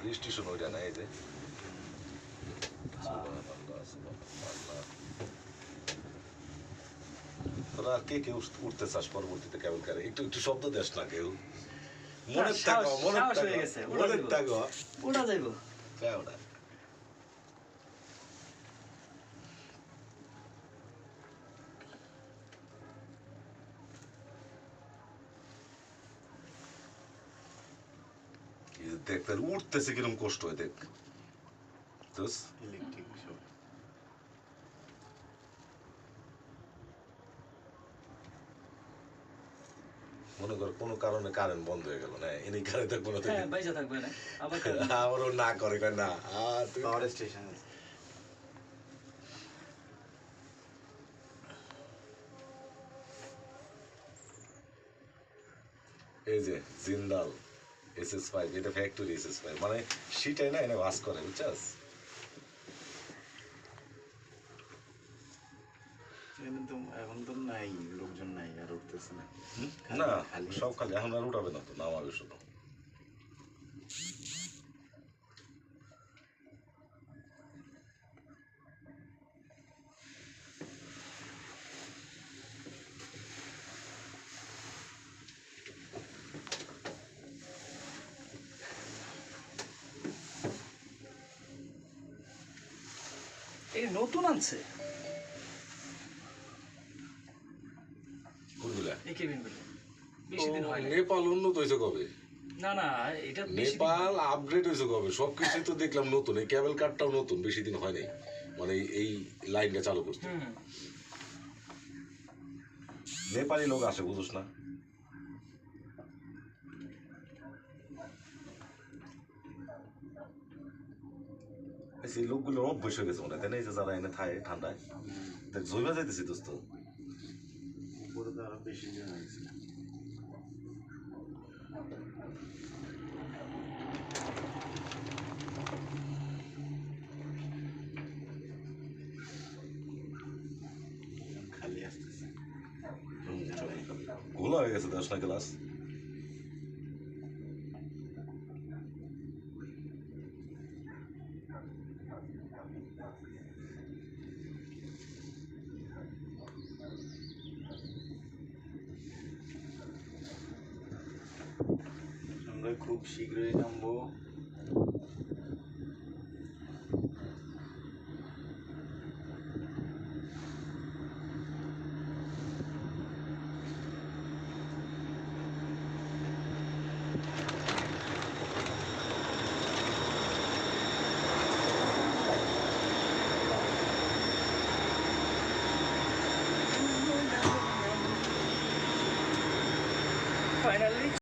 আমাদের স্টেশন ওইটা না এই যে। তোরা আর কে কেউ উঠতে চাস? পরবর্তীতে কেমন কারে? একটু একটু শব্দ দেস না কেউ। মনের সাহস- টাকা মনের টাকা। মনের। টাকা। ওটা যাইবো। ওটা। দেখ তাহলে উঠতেছে কীরকম কষ্ট হয় দেখ। ইলেকট্রিক মনে কর কোনো কারণে কারেন্ট বন্ধ হয়ে গেল না? এনে কারে থাকব না হ্যাঁ থাকবে না আবার না করে না পাওয়ার স্টেশন এই যে জিন্দাল। এস এস ফাইভ এটা ফ্যাক্টরি এস এস ফাইভ মানে সেটাই না এটা বাস করে বুঝছাস? এখানে তো নাই লোকজন নাই আর উঠতেছে না? না সব খালি এখন আর উঠাবে না তো নামাবে শুধু। এই নতুন আনছে। এই কেবিন বেশি দিন হয় নেপাল উন্নত হয়েছে কবে? না না এটা নেপাল আপগ্রেড হয়েছে কবে? সবকিছু তো দেখলাম নতুন। এই কেবল কার্ডটাও নতুন বেশি দিন হয় নাই। মানে এই- লাইনটা চালু করতে হুম। নেপালি লোক আসে বুঝোস না। সেই লোকগুলোর অভ্যেস হয়ে গেছে মনে হয় এই যে যারা এনে থাকে ঠান্ডায়। জৈবা যাইতেছি দোস্ত। গোলা হয়ে গেছে দশ না ক্লাস আমরা খুব শীঘ্রই নামবো finally